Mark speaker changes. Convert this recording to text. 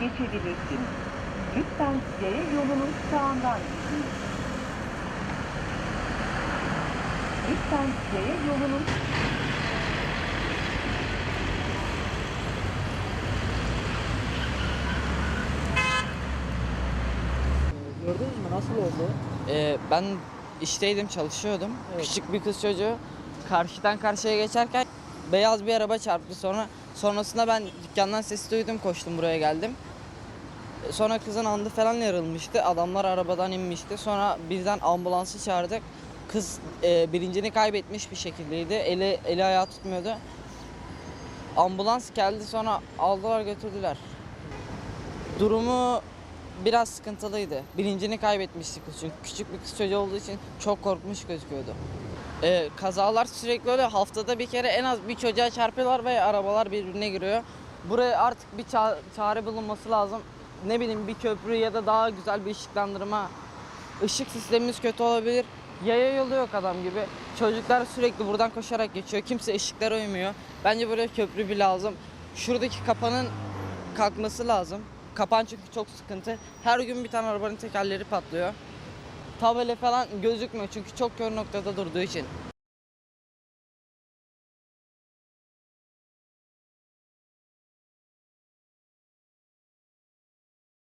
Speaker 1: geçebilirsiniz. Lütfen yaya yolunun sağından gidin. Lütfen yaya yolunun
Speaker 2: Gördünüz mü nasıl oldu?
Speaker 3: Ee, ben işteydim, çalışıyordum.
Speaker 2: Evet.
Speaker 3: Küçük bir kız çocuğu karşıdan karşıya geçerken beyaz bir araba çarptı. Sonra sonrasında ben dükkandan sesi duydum, koştum buraya geldim. Sonra kızın andı falan yarılmıştı. Adamlar arabadan inmişti. Sonra birden ambulansı çağırdık. Kız e, bilincini kaybetmiş bir şekildeydi. Eli, eli ayağı tutmuyordu. Ambulans geldi sonra aldılar götürdüler. Durumu biraz sıkıntılıydı. Bilincini kaybetmişti kız çünkü küçük bir kız çocuğu olduğu için çok korkmuş gözüküyordu. Ee, kazalar sürekli oluyor. Haftada bir kere en az bir çocuğa çarpıyorlar ve arabalar birbirine giriyor. Buraya artık bir ça- çare bulunması lazım. Ne bileyim bir köprü ya da daha güzel bir ışıklandırma. Işık sistemimiz kötü olabilir. Yaya yolu yok adam gibi. Çocuklar sürekli buradan koşarak geçiyor. Kimse ışıklara uymuyor. Bence buraya köprü bir lazım. Şuradaki kapanın kalkması lazım. Kapan çünkü çok sıkıntı. Her gün bir tane arabanın tekerleri patlıyor. Tabela falan gözükmüyor çünkü çok kör noktada durduğu için.